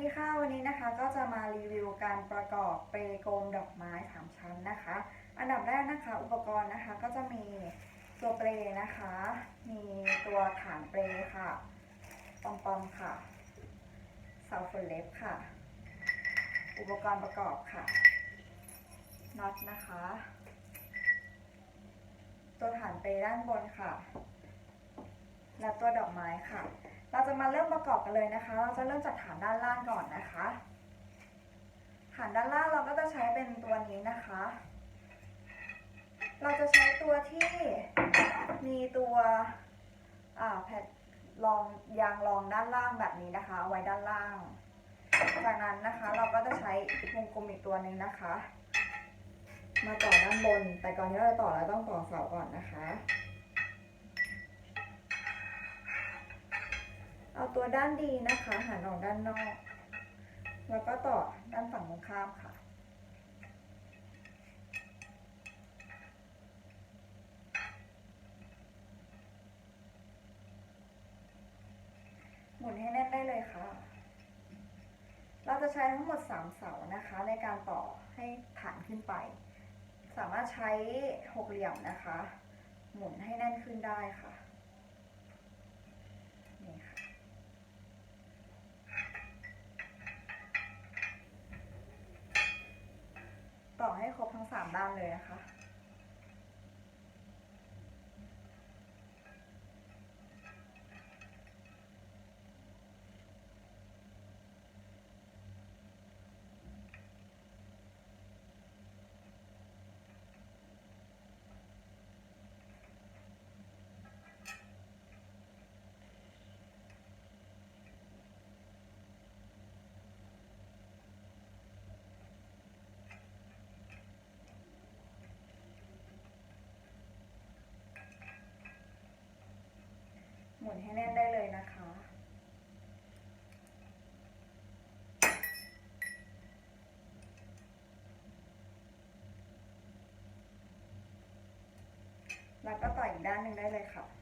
ดีค่ะวันนี้นะคะก็จะมารีวิวการประกอบเปรย์โกมดอกไม้สามชั้นนะคะ อันดับแรกนะคะอุปกรณ์นะคะก็จะมีตัวเปรย์นะคะ มีตัวฐานเปรย์ค่ะปอมปอมค่ะเสาฝนเล็บค่ะ อุปกรณ์ประกอบค่ะน็อตนะคะ ตัวฐานเปรย์ด้านบนค่ะ และตัวดอกไม้ค่ะ เราจะมาเริ่มประกอบกันเลยนะคะ เราจะเริ่มจากฐานด้านล่างก่อนนะคะ ฐานด้านล่างเราก็จะใช้เป็นตัวนี้นะคะ เราจะใช้ตัวที่มีตัวแผ่นรองยางรองด้านล่างแบบนี้นะคะเอาไว้ด้านล่าง จากนั้นนะคะเราก็จะใช้วงกลมอีกตัวหนึ่งนะคะ มาต่อด้านบน แต่ก่อนที่เราจะต่อเราต้องต่อเสาก่อนนะคะ เอาตัวด้านดีนะคะ หันออกด้านนอก แล้วก็ต่อด้านฝั่งตรงข้ามค่ะ หมุนให้แน่นได้เลยค่ะ เราจะใช้ทั้งหมด 3 เสานะคะ ในการต่อให้ฐานขึ้นไป สามารถใช้หกเหลี่ยมนะคะ หมุนให้แน่นขึ้นได้ค่ะ นี่ค่ะ ต่อให้ครบทั้งสามด้านเลยนะคะ มุนให้แน่นได้เลยนะคะ แล้วก็ต่ออีกด้านหนึ่งได้เลยค่ะ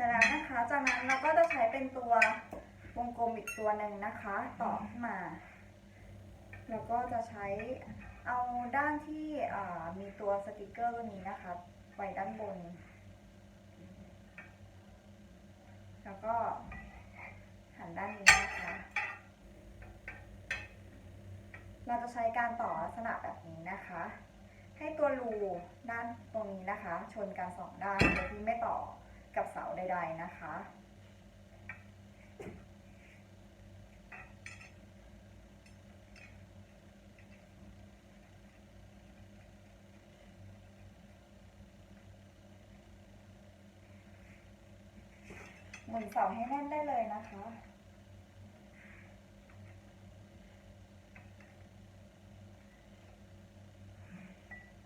เสร็ จแล้วนะคะจากนั้นเราก็จะใช้เป็นตัววงกลมอีกตัวหนึ่งนะคะ ต่อขึ้นมา แล้วก็จะใช้เอาด้านที่มีตัวสติกเกอร์ตัวนี้นะคะ ไว้ด้านบน แล้วก็หันด้านนี้นะคะ เราจะใช้การต่อลักษณะแบบนี้นะคะ ให้ตัวรูด้านตรงนี้นะคะ ชนกันสองด้านโดยที่ไม่ต่อ กับเสาใด ๆ นะคะ หมุนเสาให้แน่นได้เลยนะคะ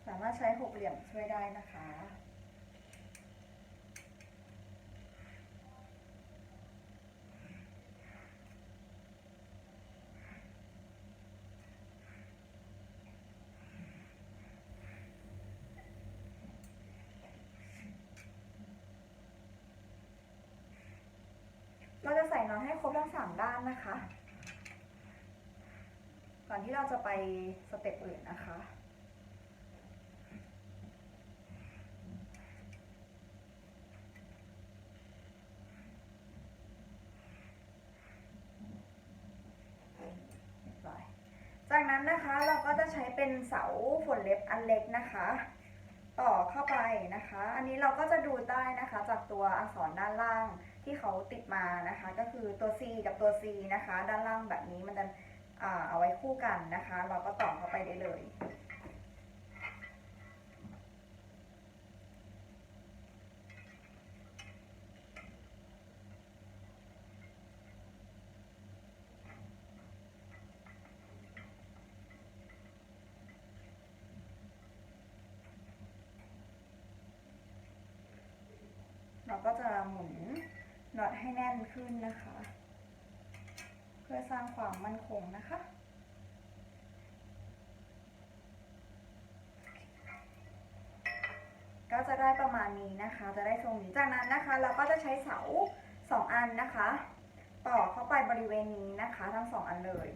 สามารถใช้หกเหลี่ยมช่วยได้นะคะ เราจะใส่ น็อตให้ครบทั้งสามด้านนะคะ ก่อนที่เราจะไปสเต็ปอื่นนะคะ จากนั้นนะคะเราก็จะใช้เป็นเสาฝนเล็บอันเล็กนะคะ ต่อเข้าไปนะคะ อันนี้เราก็จะดูได้นะคะจากตัวอักษรด้านล่าง ที่เขาติดมานะคะ ก็คือตัว C กับตัว C นะคะ ด้านล่างแบบนี้มันจะเอาไว้คู่กันนะคะ เราก็ต่อเข้าไปได้เลยเราก็จะหมุน น็อตให้แน่นขึ้นนะคะ เพื่อสร้างความมั่นคงนะคะก็จะได้ประมาณนี้นะคะ จะได้ทรงนี้ จากนั้นนะคะ เราก็จะใช้เสาสองอันนะคะ ต่อเข้าไปบริเวณนี้นะคะ ทั้งสองอันเลย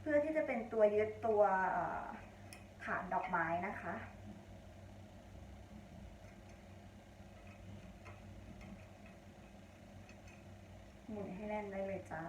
เพื่อที่จะเป็นตัวยึดตัวฐานดอกไม้นะคะ หมุนให้แน่นได้เลยจ้า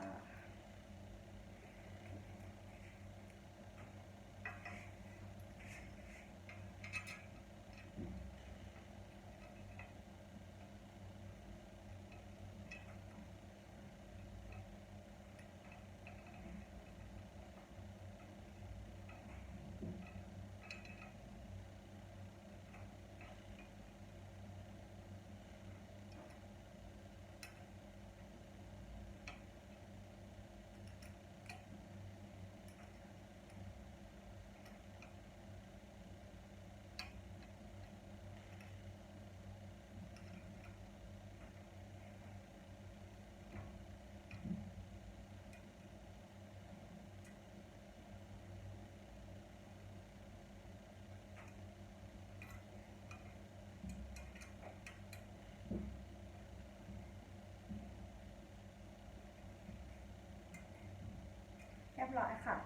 รียบร้อยค่ะ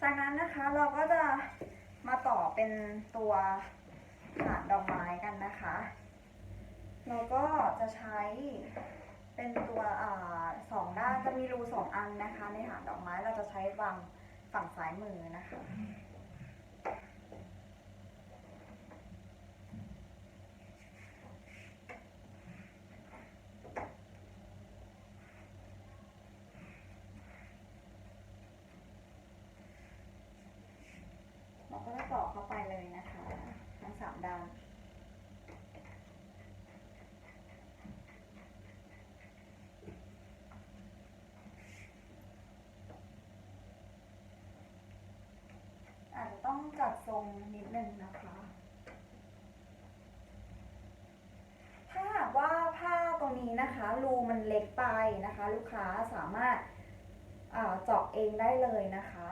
จากนั้นนะคะเราก็จะมาต่อเป็นตัวฐานดอกไม้กันนะคะ เราก็จะใช้เป็นตัวอสองด้านจะมีรูสองอันนะคะ ในฐานดอกไม้เราจะใช้วางฝั่งซ้ายมือนะคะ เราก็จะต่อเข้าไปเลยนะคะ ทั้งสามด้าน อา องจัดทรงนิดนึงนะคะ ถ้าหากว่าผ้าตรงนี้นะคะรูมันเล็กไปนะคะ ลูกค้าสามารถเจาะเองได้เลยนะคะ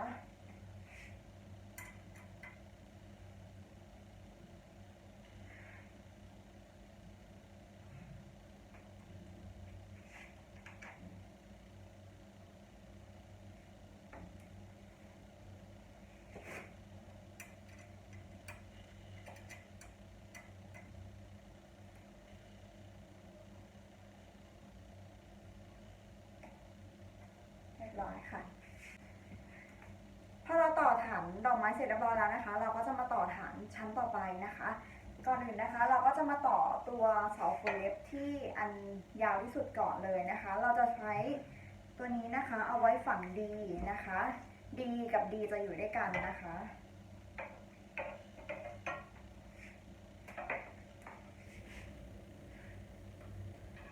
บร้อยค่ะ พอเราต่อฐานดอกไม้เสร็จเรียบร้อยแล้วนะคะ เราก็จะมาต่อฐานชั้นต่อไปนะคะ ก่อนอื่นนะคะ เราก็จะมาต่อตัวเสาโฟเล็บที่อันยาวที่สุดก่อนเลยนะคะ เราจะใช้ตัวนี้นะคะเอาไว้ฝั่งดีนะคะ ดีกับดีจะอยู่ด้วยกันนะคะ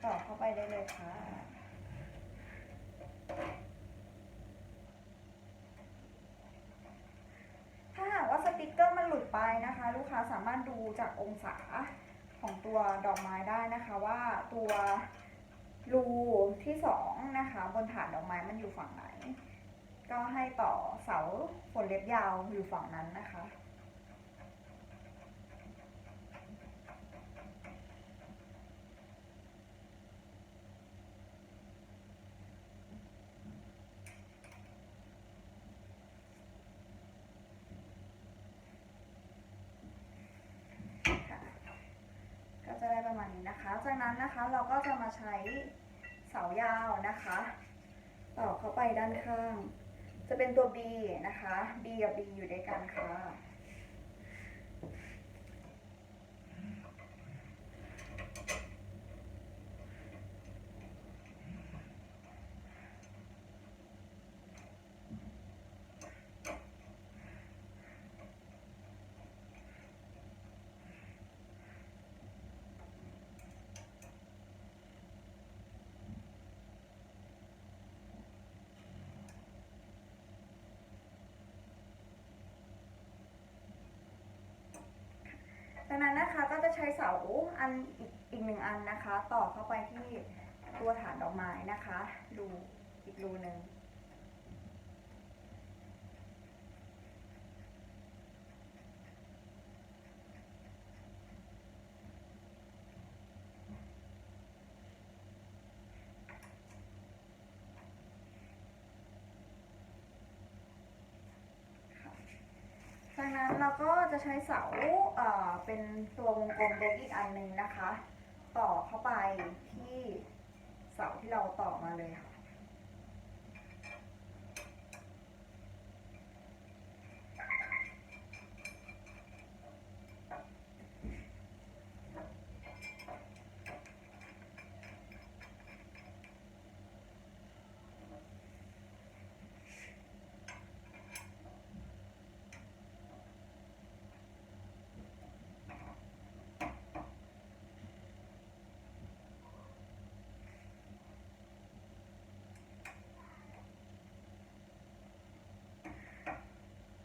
ต่อเข้าไปได้เลยค่ะ ถ้าหากว่าสติกเกอร์มันหลุดไป นะคะ ลูกค้าสามารถดูจากองศาของตัวดอกไม้ได้นะคะว่าตัวรูที่สองนะคะ บนฐานดอกไม้มันอยู่ฝั่งไหน ก็ให้ต่อเสาฝนเล็บยาวอยู่ฝั่งนั้นนะคะค่ะก็จะได้ประ มาณนี้นะคะ จากนั้นนะคะเราก็จะมาใช้เสายาวนะคะต่อเข้าไปด้านข้าง จะเป็นตัว B นะคะ B กับ B อยู่ด้วยกันค่ะ จากนั้นนะคะก็จะใช้เสาอันอีกอีกหนึ่งอันนะคะ ต่อเข้าไปที่ตัวฐานดอกไม้นะคะ ดูอีกรูหนึ่ง นั้นเราก็จะใช้เสาเอ่อเป็นตัววงกลมเล็กอีกอันหนึ่งนะคะ ต่อเข้าไปที่เสาที่เราต่อมาเลยค่ะ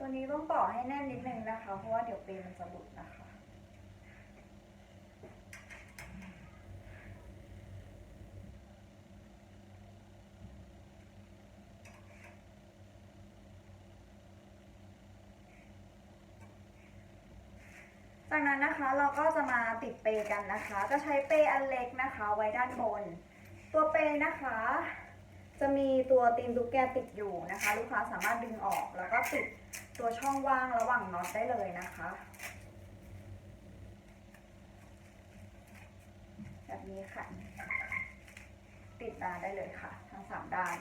ตัวนี้ต้องต่อให้แน่นนิดนึงนะคะ เพราะว่าเดี๋ยวเปลมันจะหลุดนะคะ จากนั้นนะคะเราก็จะมาติดเปลกันนะคะ จะใช้เปลอันเล็กนะคะ ไว้ด้านบน ตัวเปลนะคะ จะมีตัวตีนตุ๊กแกติดอยู่นะคะ ลูกค้าสามารถดึงออกแล้วก็ติดตัวช่องว่างระหว่างน็อตได้เลยนะคะ แบบนี้ค่ะ ติดมาได้เลยค่ะ ทั้งสามด้าน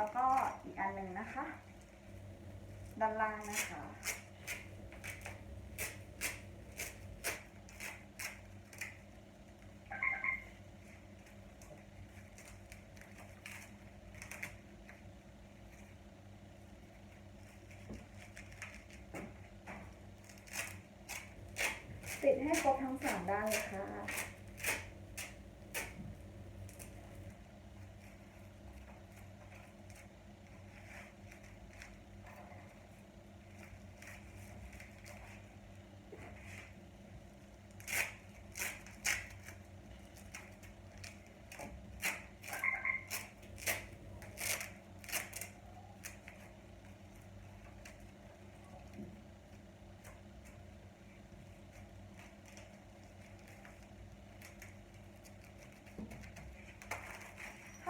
แล้วก็อีกอันหนึ่งนะคะ ด้านล่างนะคะ ติดให้ครบทั้งสามด้านเลยค่ะ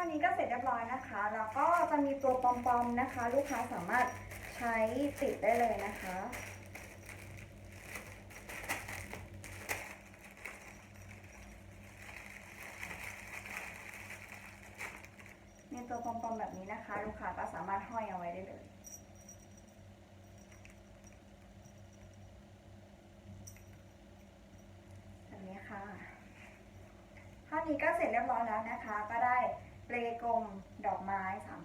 านี้ก็เสร็จเรียบร้อยนะคะ แล้วก็จะมีตัวปอมๆนะคะ ลูกค้าสามารถใช้ติดได้เลยนะคะมีตัวปอมๆแบบนี้นะคะ ลูกค้าก็สามารถห้อยเอาไว้ได้เลยแบบนี้ค่ะท่านี้ก็เสร็จเรียบร้อยแล้วนะคะ ก็ได้ เปลกลมดอกไม้สาม